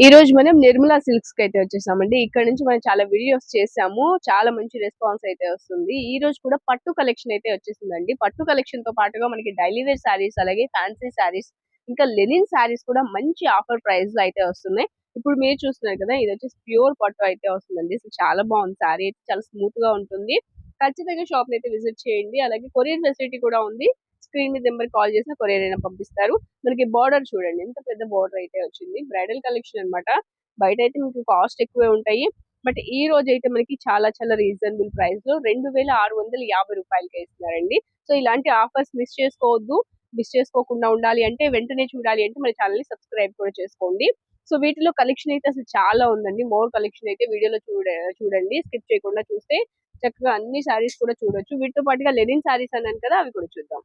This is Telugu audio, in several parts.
ఈ రోజు మనం నిర్మలా సిల్క్స్కి అయితే వచ్చేసామండి. ఇక్కడ నుంచి మనం చాలా వీడియోస్ చేసాము. చాలా మంచి రెస్పాన్స్ అయితే వస్తుంది. ఈ రోజు కూడా పట్టు కలెక్షన్ అయితే వచ్చేసిందండి. పట్టు కలెక్షన్తో పాటుగా మనకి డైలీ వేర్ శారీస్ అలాగే ఫ్యాన్సీ శారీస్ ఇంకా లెనిన్ శారీస్ కూడా మంచి ఆఫర్ ప్రైస్లో అయితే వస్తున్నాయి. ఇప్పుడు మీరు చూస్తున్నారు కదా ఇది వచ్చేసి ప్యూర్ పట్టు అయితే వస్తుందండి. చాలా బాగుంది శారీ అయితే చాలా స్మూత్గా ఉంటుంది. ఖచ్చితంగా షాప్ అయితే విజిట్ చేయండి. అలాగే కొరియర్ ఫెసిలిటీ కూడా ఉంది. స్క్రీన్ మీద నెంబర్ కాల్ చేసినా కొరియర్ అయినా పంపిస్తారు. మనకి బార్డర్ చూడండి ఎంత పెద్ద బార్డర్ అయితే వచ్చింది. బ్రైడల్ కలెక్షన్ అన్నమాట. బయట అయితే మీకు కాస్ట్ ఎక్కువే ఉంటాయి. బట్ ఈ రోజు అయితే మనకి చాలా చాలా రీజనబుల్ ప్రైస్లో రెండు వేల ఆరు వందల యాభై రూపాయలకి ఇస్తున్నారండి. సో ఇలాంటి ఆఫర్స్ మిస్ చేసుకోవద్దు. మిస్ చేసుకోకుండా ఉండాలి అంటే వెంటనే చూడాలి అంటే మన ఛానల్ని సబ్స్క్రైబ్ కూడా చేసుకోండి. సో వీటిలో కలెక్షన్ అయితే అసలు చాలా ఉందండి. మోర్ కలెక్షన్ అయితే వీడియోలో చూడ చూడండి. స్కిప్ చేయకుండా చూస్తే చక్కగా అన్ని శారీస్ కూడా చూడొచ్చు. వీటితో పాటుగా లెనిన్ శారీస్ అన్నాను కదా అవి కూడా చూద్దాం.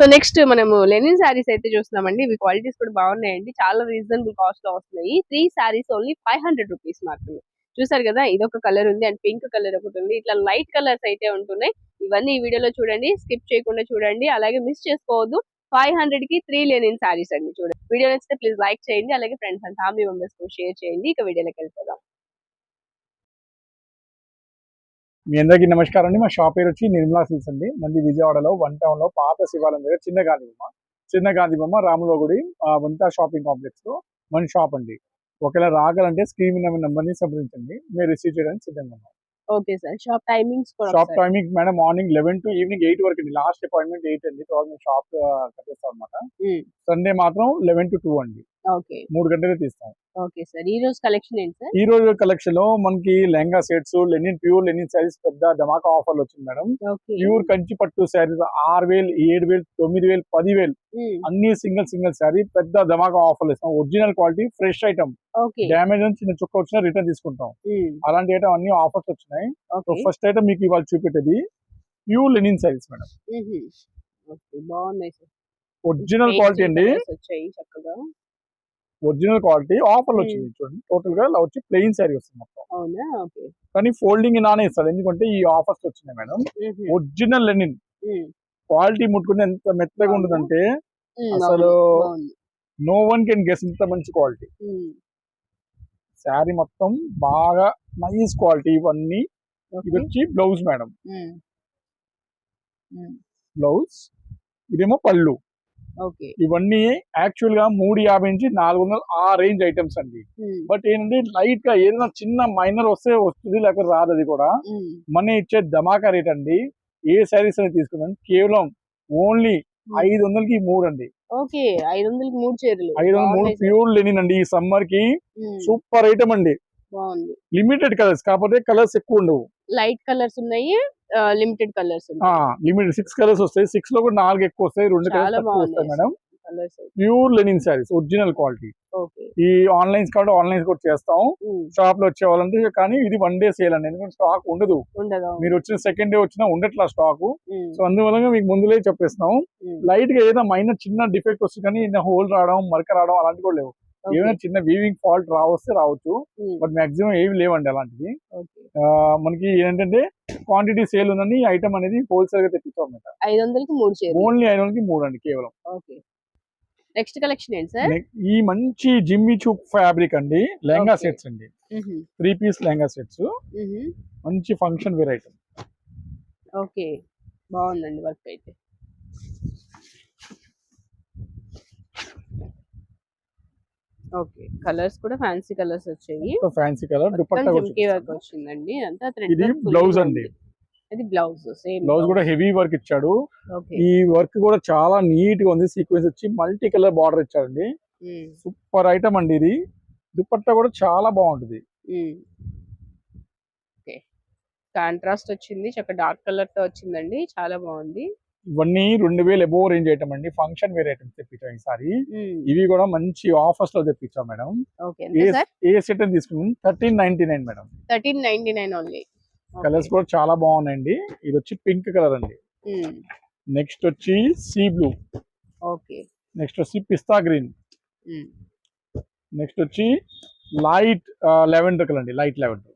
సో నెక్స్ట్ మనము లెనిన్ శారీస్ అయితే చూస్తున్నామండి. ఇవి క్వాలిటీస్ కూడా బాగున్నాయండి. చాలా రీజనబుల్ కాస్ట్లో వస్తున్నాయి. Three sarees only five hundred rupees మాత్రమే. చూసారు కదా ఇదొక కలర్ ఉంది అండ్ పింక్ కలర్ ఒకటి ఉంది. ఇట్లా లైట్ కలర్స్ అయితే ఉంటున్నాయి. ఇవన్నీ ఈ వీడియోలో చూడండి. స్కిప్ చేయకుండా చూడండి. అలాగే మిస్ చేసుకోవద్దు. ఫైవ్ హండ్రెడ్కి త్రీ లెనిన్ శారీస్ అండి. చూడండి. వీడియో నచ్చితే ప్లీజ్ లైక్ చేయండి. అలాగే ఫ్రెండ్స్ అండ్ ఫ్యామిలీ మెంబర్స్కు షేర్ చేయండి. ఇక వీడియోలోకి వెళ్ళిపోదాం. మీ అందరికీ నమస్కారం అండి. మా షాప్ పేరు వచ్చి నిర్మలా సిల్స్ అండి. మంది విజయవాడలో వన్ టౌన్లో పాత శివాలయం దగ్గర చిన్న గాంధీ బొమ్మ. చిన్న గాంధీ బొమ్మ రాములో గుడి వనితా షాపింగ్ కాంప్లెక్స్లో మన షాప్ అండి. ఒకవేళ రాగాలంటే స్క్రీన్ మీద నెంబర్ని సంప్రదించండి. మీరు రిసీవ్ చేయడానికి సిద్ధంగా ఉన్నాం. Okay sir. Shop timings shop ఒకసారి. Timing madam morning eleven to evening eight వరకు అండి. లాస్ట్ అపాయింట్మెంట్ ఎయిట్ అండి. తర్వాత మేము షాప్ కట్టేస్తాం అనమాట. సండే మాత్రం లెవెన్ టు టూ అండి. మూడు గంటలే తీస్తాం. Okay sir. ఈ రోజు కలెక్షన్ ఏంటి సార్? ఈ రోజు కలెక్షన్లో మనకి lehenga sets linen pure linen sarees పెద్ద ధమాకా ఆఫర్లు వచ్చింది మేడం. ప్యూర్ కంచి పట్టు శారీస్ ఆరు వేలు ఏడు వేలు తొమ్మిది వేలు పది వేలు అన్ని సింగిల్ సింగిల్ శారీ పెద్ద ధమాకా ఆఫర్లు ఇస్తాం. Original quality fresh item. అని చిన్న చుక్క వచ్చినా రిటర్న్ తీసుకుంటాం. అలాంటి ఐటమ్ అన్ని ఆఫర్స్ వచ్చినాయి. ఫస్ట్ ఐటమ్ మీకు ఇవాళ చూపెట్టేది ప్యూర్ లెనిన్ శారీస్ మేడం. బాగున్నాయి ఒరిజినల్ క్వాలిటీ అండి. చక్కగా. ఒరిజినల్ క్వాలిటీ ఆఫర్లు Hmm. వచ్చింది చూడండి. టోటల్గా ఇలా వచ్చి ప్లెయిన్ శారీ వస్తుంది మొత్తం. కానీ ఫోల్డింగ్ నానే ఇస్తాడు. ఎందుకంటే ఈ ఆఫర్స్ వచ్చినాయి మేడం. ఒరిజినల్ లెనిన్ క్వాలిటీ ముట్టుకుంటే ఎంత మెత్తగా? ఉంటుందంటే అసలు. నో వన్ కెన్ గెస్ ఇంత మంచి క్వాలిటీ శారీ మొత్తం బాగా నైస్ క్వాలిటీ ఇవన్నీ. ఇది వచ్చి బ్లౌజ్ మేడం. బ్లౌజ్ ఇదేమో పళ్ళు. ఇవన్నీ యాక్చువల్గా మూడు యాభై నుంచి నాలుగు వందలు ఆ రేంజ్ ఐటమ్స్ అండి. బట్ ఏంటంటే లైట్గా ఏదైనా చిన్న మైనర్ వస్తే వస్తుంది లేకపోతే రాదు అది కూడా. మన ఇచ్చే ధమాకా రేట్ అండి. ఏ శారీస్ అనేది తీసుకున్నాం కేవలం ఓన్లీ ఐదు వందలకి మూడు అండి. ఓకే. ఐదు వందలకి మూడు చీరలు. ఐదు వందల మూడు. ప్యూర్ లెనిన్ అండి ఈ సమ్మర్కి సూపర్ ఐటమ్ అండి. బాగుంది. లిమిటెడ్ కలర్స్ కాకపోతే కలర్స్ ఎక్కువ ఉండవు. లైట్ కలర్స్ ఉన్నాయి limited colours limited six colours వస్తాయి సిక్స్లో కూడా నాలుగు ఎక్కువ వస్తాయి రెండు కలర్స్ వస్తాయి madam. Pure linen sarees original quality ఈ ఆన్లైన్స్ కాబట్టి ఆన్లైన్స్ కూడా చేస్తాం. షాప్లో వచ్చే వాళ్ళంటే కానీ ఇది వన్ డే సేల్ అండి ఎందుకంటే స్టాక్ ఉండదు. మీరు వచ్చిన సెకండ్ డే వచ్చినా ఉండట్లా స్టాక్ సో అందువల్ల మీకు ముందులే చెప్పేస్తాం లైట్గా ఏదైనా మైనర్ చిన్న డిఫెక్ట్ వస్తుంది కానీ హోల్ రావడం మరక రావడం అలాంటి కూడా లేవు. ఏమైనా చిన్న వీవింగ్ ఫాల్ట్ రావస్తే రావచ్చు. బట్ మాక్సిమం ఏమి లేవండి అలాంటిది మనకి ఏంటంటే క్వాంటిటీ సేల్ ఉందని ఐటమ్ అనేది హోల్సేల్గా తెప్పిస్తాం ఐదు వందలకి మూడు చీరలు ఓన్లీ ఐదు వందలకి మూడు అండి కేవలం. ఓకే నెక్స్ట్ కలెక్షన్ ఏంటి సార్ ఈ మంచి జిమ్మి చూప్ ఫ్యాబ్రిక్ అండి లెహంగా. సెట్స్ అండి. త్రీ పీస్ లెహంగా సెట్స్ మ్హూ. మంచి ఫంక్షన్ వేర్ ఐటమ్ ఓకే బాగుందండి వర్క్ అయితే. ఓకే. కలర్స్ కూడా ఫ్యాన్సీ కలర్స్ వచ్చాయి. Fancy colour dupatta jhumki work వచ్చిందండి. అంతా ఇది గా అండి. ఇది బ్లౌజ్ సేమ్ బ్లౌజ్ కూడా హెవీ వర్క్ ఇచ్చాడు. ఈ వర్క్ కూడా చాలా నీట్గా ఉంది. సీక్వెన్స్ వచ్చి మల్టీ కలర్ బార్డర్ ఇచ్చాడండి. సూపర్ ఐటమ్ అండి ఇది. దుపట్టా కూడా చాలా బాగుంటుంది. కాంట్రాస్ట్ వచ్చింది. చక్కగా డార్క్ కలర్తో వచ్చిందండి. చాలా బాగుంది. ఇవన్నీ రెండు వేలు ఎబో రేంజ్ ఐటమ్ అండి ఫంక్షన్ వేర్ ఐటమ్స్ తెప్పించాం ఈసారి. ఇవి కూడా మంచి ఆఫర్స్లో తెప్పించాం మేడం. ఏ సెట్ తీసుకున్నాం? Thirteen ninety nine madam. Thirteen ninety nine only colours కూడా చాలా బాగున్నాయండి. ఇది వచ్చి పింక్ కలర్ అండి. నెక్స్ట్ వచ్చి సీ బ్లూ ఓకే. నెక్స్ట్ వచ్చి పిస్తా గ్రీన్ నెక్స్ట్ వచ్చి లైట్ లెవెండర్ కలర్ అండి. Light lavender.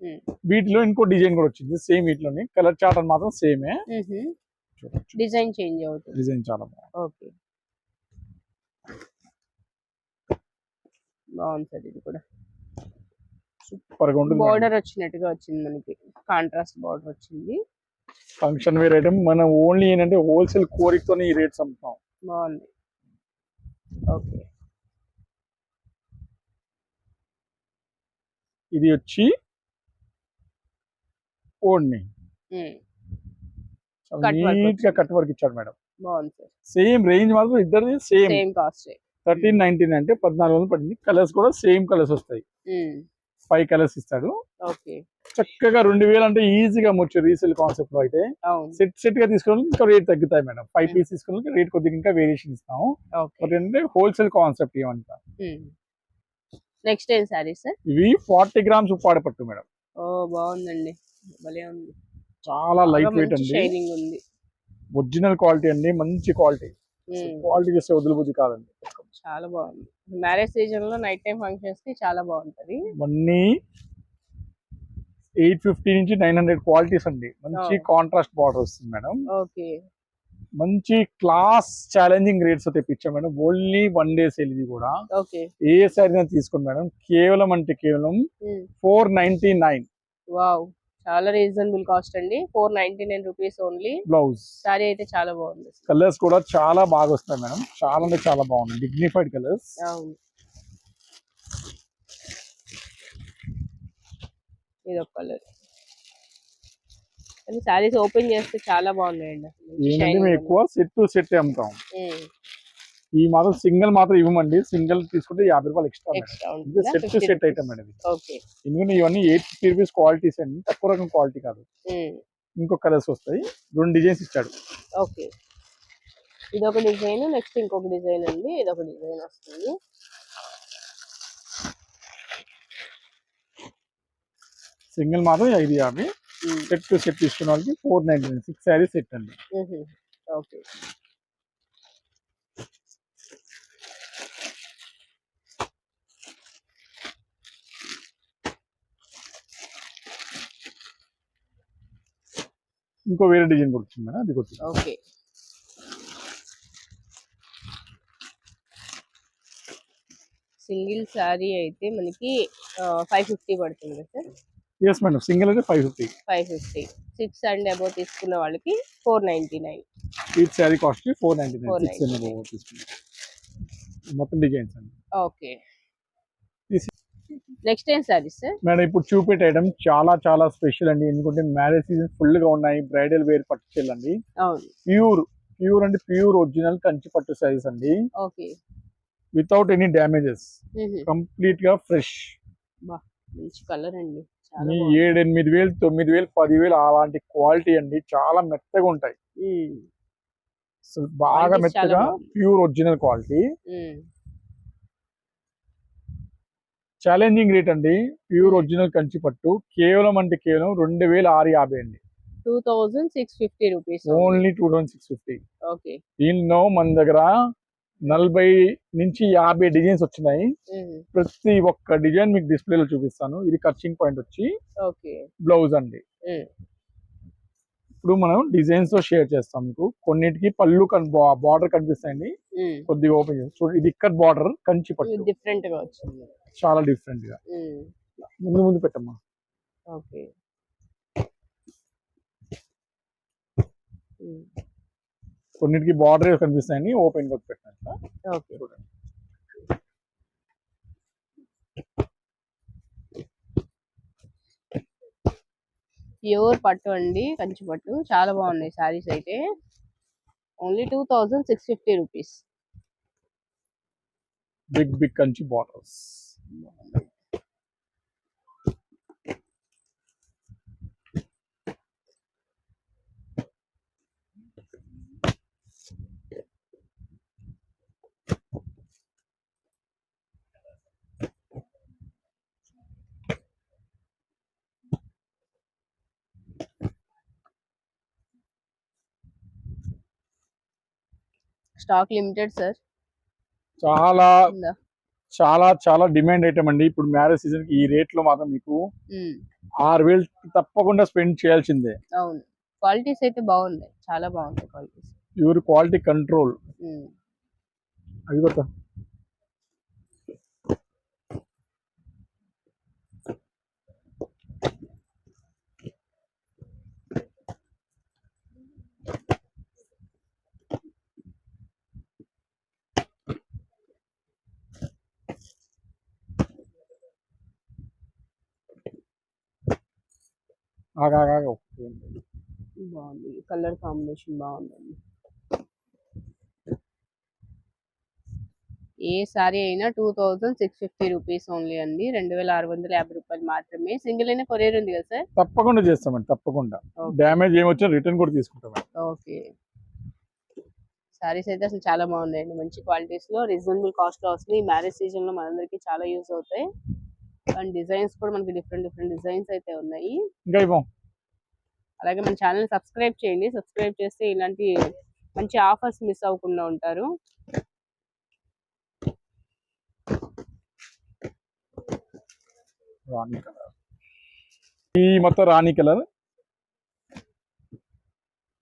వీటిలో ఇంకో డిజైన్ కూడా వచ్చింది. సేమ్ వీటిలోని. కలర్ చార్ట్ మాత్రం సేమే మ్హూ. డిజైన్ చేంజ్ అవుతుంది. డిజైన్ చాలా బాగుంది. ఓకే. బాగుంది సార్ ఇది కూడా. సూపర్గా ఉంటుంది బార్డర్ వచ్చినట్టుగా వచ్చింది మనకి. కాంట్రాస్ట్ బార్డర్ వచ్చింది. Function wear item. మనం ఓన్లీ ఏంటంటే హోల్సేల్ కోరికతో ఈ రేట్స్ అమ్ముతాం. బాగుంది. ఓకే. ఇది వచ్చి work నీట్గా కట్ వర్క్ ఇచ్చాడు మేడం. సేమ్ రేంజ్ మాత్రం ఇద్దరిది సేమ్. కాస్ట్ థర్టీన్ నైన్టీన్ అంటే పద్నాలుగు వందలు పడింది. కలర్స్ కూడా సేమ్ కలర్స్ వస్తాయి. ఫైవ్ కలర్స్ ఇస్తాడు. చక్కగా రెండు వేలు అంటే ఈజీగా అమ్మొచ్చు రీసేల్ కాన్సెప్ట్లో అయితే. సెట్ సెట్గా తీసుకోవాలి ఇంకా రేట్ తగ్గుతాయి మేడం. ఫైవ్ పీస్ తీసుకోవాలి రేట్ కొద్దిగా ఇంకా వేరియేషన్ ఇస్తాము. ఏంటంటే హోల్సేల్ కాన్సెప్ట్ ఏమంటా నెక్స్ట్ ఏం సారీ సార్? ఇవి ఫార్టీ గ్రామ్స్ ఉప్పాడ పట్టు మేడం. ఓ బాగుందండి. భలే ఉంది. చాలా లైట్ వెయిట్ అండి. ఒరిజినల్ క్వాలిటీ అండి మంచి క్వాలిటీ క్వాలిటీ చేస్తే వదిలిబుద్ధి కాదండి. చాలా బాగుంది. మ్యారేజ్ సీజన్లో నైట్ టైం ఫంక్షన్స్కి చాలా బాగుంటది. ఇవన్నీ ఎయిట్ ఫిఫ్టీ నుంచి నైన్ హండ్రెడ్ క్వాలిటీస్ అండి. మంచి. కాంట్రాస్ట్ బార్డర్ వస్తుంది మేడం. ఓకే. మంచి class challenging rates తెప్పించాం madam. Only one day sale ఇది కూడా. ఏ సారీ తీసుకోండి మేడం. కేవలం అంటే కేవలం ఫోర్ నైన్టీ నైన్ చాలా రీజనబుల్ కాస్ట్ అండి. Four ninety nine rupees only blouse saree అయితే చాలా బాగుంది. కలర్స్ కూడా చాలా బాగా వస్తాయి మేడం. చాలా అంటే చాలా బాగున్నాయి. డిగ్నిఫైడ్ కలర్స్ అవును. ఇది ఒక కలర్ సారీస్ ఓపెన్ చేస్తే చాలా బాగున్నాయండి. ఎక్కువ సెట్ టు సెట్ అమ్ముతాం. ఈ మాత్రం సింగిల్ మాత్రం ఇవ్వమండి. సింగిల్ తీసుకుంటే యాభై రూపాయలు ఎక్స్ట్రా ఇది? Set to 50 set. Item okay. ఎందుకంటే ఇవన్నీ ఎయిట్ ఫిఫ్టీ రూపీస్ క్వాలిటీస్ అండి. తక్కువ రకం క్వాలిటీ కాదు. ఇంకో కలర్స్ వస్తాయి. రెండు డిజైన్స్ ఇచ్చాడు. ఓకే. ఇది ఒక డిజైన్ నెక్స్ట్ ఇంకొక డిజైన్ ఉంది ఇది ఒక డిజైన్ వస్తుంది. సింగిల్ మాత్రం ఐదు యాభై. సెట్ టు సెట్ తీసుకున్న వాళ్ళకి four ninety nine. Six saree set అండి. ఓకే. ఇంకో వేరే డిజైన్ కూడా వచ్చింది మేడం. అది కొట్టి ఓకే. సింగిల్ శారీ అయితే మనకి ఫైవ్ ఫిఫ్టీ పడుతుంది సార్. ఎస్ మేడం సింగిల్ అయితే five fifty five fifty six and above తీసుకున్న వాళ్ళకి four ninety nine each saree cost four ninety nine six 499. And తీసుకున్నాం. మొత్తం డిజైన్స్ అండి ఓకే నెక్స్ట్ ఏం సారీస్ సార్? మేడం ఇప్పుడు చూపెట్టే ఐటమ్ చాలా చాలా స్పెషల్ అండి. ఎందుకంటే మ్యారేజ్ సీజన్ ఫుల్గా ఉన్నాయి. బ్రైడల్ వేర్ పట్టు చీరలు అండి. ప్యూర్ ప్యూర్ అంటే ప్యూర్ ఒరిజినల్ కంచి పట్టు సైజ్ అండి. ఓకే. Without any damages. కంప్లీట్గా ఫ్రెష్. మంచి కలర్ అండి. చాలా మీ బాగుంది. ఏడు ఎనిమిది వేలు తొమ్మిది వేలు పది వేలు అలాంటి క్వాలిటీ అండి. చాలా మెత్తగా ఉంటాయి. బాగా మెత్తగా. Pure original quality. Challenging rate అండి. ప్యూర్. ఒరిజినల్ కంచి పట్టు. కేవలం అంటే కేవలం రెండు వేల ఆరు యాభై అండి. Two thousand six fifty rupees only two thousand six fifty. Okay దీనిలో మన దగ్గర నలభై నుంచి యాభై డిజైన్స్ వచ్చినాయి. ప్రతి ఒక్క డిజైన్ మీకు డిస్ప్లేలో చూపిస్తాను. ఇది కచ్చింగ్ పాయింట్ వచ్చి ఓకే బ్లౌజ్ అండి. ఇప్పుడు మనం డిజైన్స్తో షేర్ చేస్తాం మీకు. కొన్నిటికి పళ్ళు బార్డర్ కనిపిస్తాయండి. కొద్దిగా ఓపెన్ చేసి చూడండి ఇది ఇక్కడ బార్డర్ కంచి పట్టు. డిఫరెంట్గా వచ్చింది. చాలా డిఫరెంట్గా ముందు ముందు పెట్టమ్మా. ఓకే. కొన్నిటికి బార్డర్ కనిపిస్తాయండి ఓపెన్ కొట్టి పెట్టినట్ల ఓకే. చూడండి. ప్యూర్ పట్టు అండి కంచి పట్టు. చాలా బాగున్నాయి సారీస్ అయితే. Only two thousand six fifty rupees. Big big Kanchi borders. Stock limited sir చాలా చాలా చాలా డిమాండ్ ఐటమ్ అండి. ఇప్పుడు మ్యారేజ్ సీజన్కి ఈ రేట్లో మాత్రం మీకు ఆరు వేలు తప్పకుండా స్పెండ్ చేయాల్సిందే. అవును. క్వాలిటీస్ అయితే బాగున్నాయి. చాలా బాగున్నాయి క్వాలిటీస్ ప్యూర్ క్వాలిటీ కంట్రోల్ అవి కొత్త బాగుంది. కలర్ కాంబినేషన్ బాగుందండి. ఏ సారీ అయినా two thousand six fifty rupees only అండి. రెండు వేల ఆరు వందల యాభై రూపాయలు మాత్రమే. సింగిల్ అయినా కొరియర్ ఉంది కదా సార్? తప్పకుండా చేస్తామండి తప్పకుండా. డ్యామేజ్ ఏమొచ్చినా రిటర్న్ కూడా తీసుకుంటామండి. ఓకే. సారీస్ అయితే అసలు చాలా బాగున్నాయండి. మంచి క్వాలిటీస్లో రీజనబుల్ కాస్ట్లో వస్తుంది ఈ మ్యారేజ్ సీజన్లో మనందరికి చాలా యూస్ అవుతాయి. అండ్ డిజైన్స్ కూడా మనకి డిఫరెంట్ డిఫరెంట్ డిజైన్స్ అయితే ఉన్నాయి. అలాగే మన ఛానల్ సబ్స్క్రైబ్ చేయండి. సబ్స్క్రైబ్ చేస్తే ఇలాంటి మంచి ఆఫర్స్ మిస్ అవ్వకుండా ఉంటారు. రాణి కలర్. ఈ మొత్తం రాణి కలర్.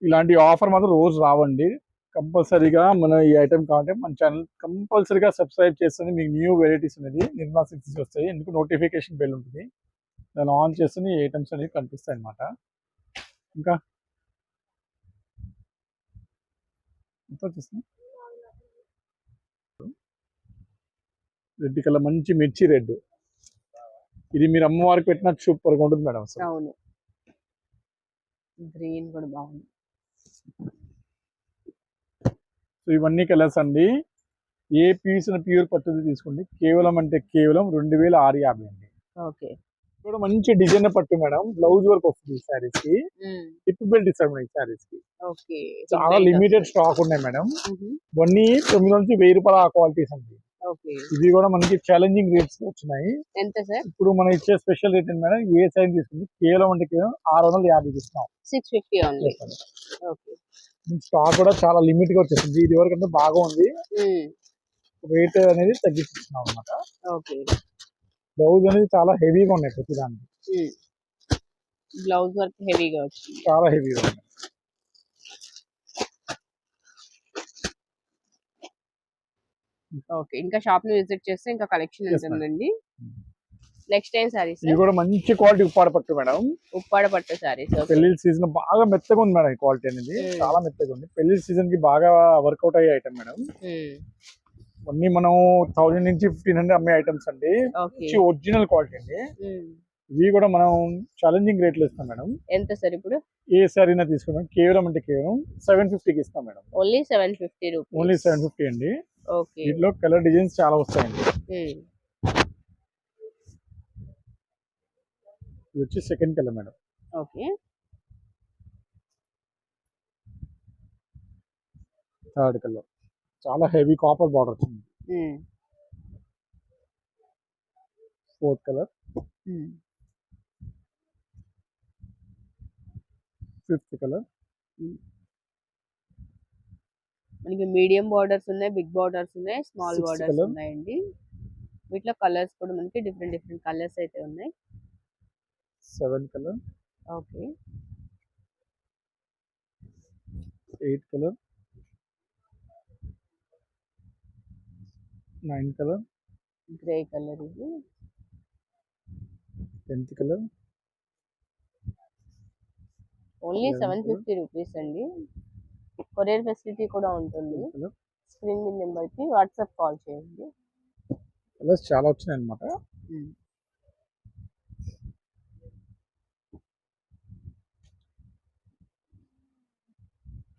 ఇలాంటి ఆఫర్ మాత్రం రోజు రావండి. కంపల్సరీగా మన ఈ ఐటమ్ కావాలంటే మన ఛానల్ కంపల్సరీగా సబ్స్క్రైబ్ చేస్తుంది. మీకు న్యూ వెరైటీస్ అనేది నిర్మలా సిక్స్ వస్తాయి ఎందుకు? నోటిఫికేషన్ బెల్ ఉంటుంది. దాన్ని ఆన్ చేస్తుంది ఈ ఐటమ్స్ అనేవి కనిపిస్తాయి అన్నమాట. ఇంకా? ఎంత రెడ్ కలర్ మంచి మిర్చి రెడ్. ఇది మీరు అమ్మవారికి పెట్టిన సూపర్గా ఉంటుంది మేడం అవును. గ్రీన్ కూడా బాగుంది. సో ఇవన్నీ కలర్స్ అండి. ఏ పీస్ ప్యూర్ పట్టుది తీసుకోండి. కేవలం అంటే కేవలం రెండు వేల ఆరు యాభై అండి. ఓకే. కూడా మంచి డిజైన్ పట్టు మేడం. బ్లౌజ్ వర్క్ వస్తుంది ఈ సారీస్కి టిప్ బెల్ట్ ఇస్తారు మేడం ఈ సారీస్కి చాలా లిమిటెడ్ స్టాక్ ఉన్నాయి మేడం. ఇవన్నీ తొమ్మిది నుంచి వెయ్యి రూపాయల క్వాలిటీస్ అండి. ఇవి కూడా మనకి ఛాలెంజింగ్ రేట్స్ వచ్చినాయి. ఇప్పుడు మనం ఇచ్చే స్పెషల్ రేట్ మేడం? ఏ సైజ్ తీసుకుంది కేవలం అంటే కేవలం ఆరు వందల యాభైకి ఇస్తున్నాం సిక్స్ ఫిఫ్టీ స్టాక్ కూడా చాలా లిమిట్గా వచ్చేసింది. ఇది వరకు బాగా ఉంది రేట్ అనేది తగ్గిస్తున్నాం అనమాట ఓకే. బ్లౌజ్ అనేది చాలా హెవీగా ఉన్నాయి ప్రతి దానికి. బ్లౌజ్ వర్క్ హెవీగా వచ్చింది. చాలా హెవీగా ఉన్నాయి. ఓకే. ఇంకా షాప్ని విజిట్ చేస్తే ఇంకా కలెక్షన్. ఉంటుందండి. నెక్స్ట్ టైం సారీస్ ఇది కూడా మంచి క్వాలిటీ ఉప్పాడ పట్టు మేడం ఉప్పాడ పట్టు సారీస్ పెళ్ళి సీజన్ బాగా మెత్తగా ఉంది మేడం ఈ క్వాలిటీ అనేది. Mm. చాలా మెత్తగా ఉంది. పెళ్ళి సీజన్కి బాగా వర్కౌట్ అయ్యే ఐటమ్ మేడం అన్ని మనం థౌజండ్ నుంచి ఫిఫ్టీన్ హండ్రెడ్ అమ్మే ఐటమ్స్ అండి. ఒరిజినల్ క్వాలిటీ అండి. ఇవి కూడా మనం ఛాలెంజింగ్ రేట్లు ఇస్తాం మేడం ఎంత సార్ ఇప్పుడు? ఏ సారీనా తీసుకున్నాం కేవలం అంటే కేవలం సెవెన్ ఫిఫ్టీకి ఇస్తాం madam only seven fifty only seven fifty అండి. ఓకే వీటిలో కలర్ డిజైన్స్ చాలా వస్తాయండి. ఇది వచ్చి second colour madam. Okay. Third colour చాలా హెవీ కాపర్ బార్డర్ వచ్చింది ఫోర్త్ కలర్ ఫిఫ్త్ కలర్ మనకి మీడియం బార్డర్స్ ఉన్నాయి బిగ్ బార్డర్స్ ఉన్నాయి స్మాల్ బార్డర్స్. ఉన్నాయండి. వీటిలో కలర్స్ కూడా మనకి డిఫరెంట్ డిఫరెంట్ కలర్స్ అయితే ఉన్నాయి. Seven colour. Okay. Eight colour. Nine colour. Grey colour ఇది. Tenth colour. Only seven. Fifty rupees అండి. కొరియర్ ఫెసిలిటీ కూడా ఉంటుంది. స్క్రీన్ మీద నెంబర్కి వాట్సాప్ కాల్ చేయండి. కలర్స్ చాలా వచ్చినాయి అనమాట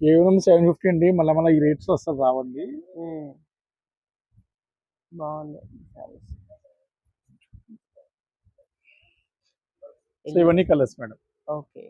కేవలం సెవెన్ ఫిఫ్టీ అండి మళ్ళీ మళ్ళీ ఈ రేట్స్ అసలు రావండి. బాగుంది. సో ఇవన్నీ కలర్స్ మేడం ఓకే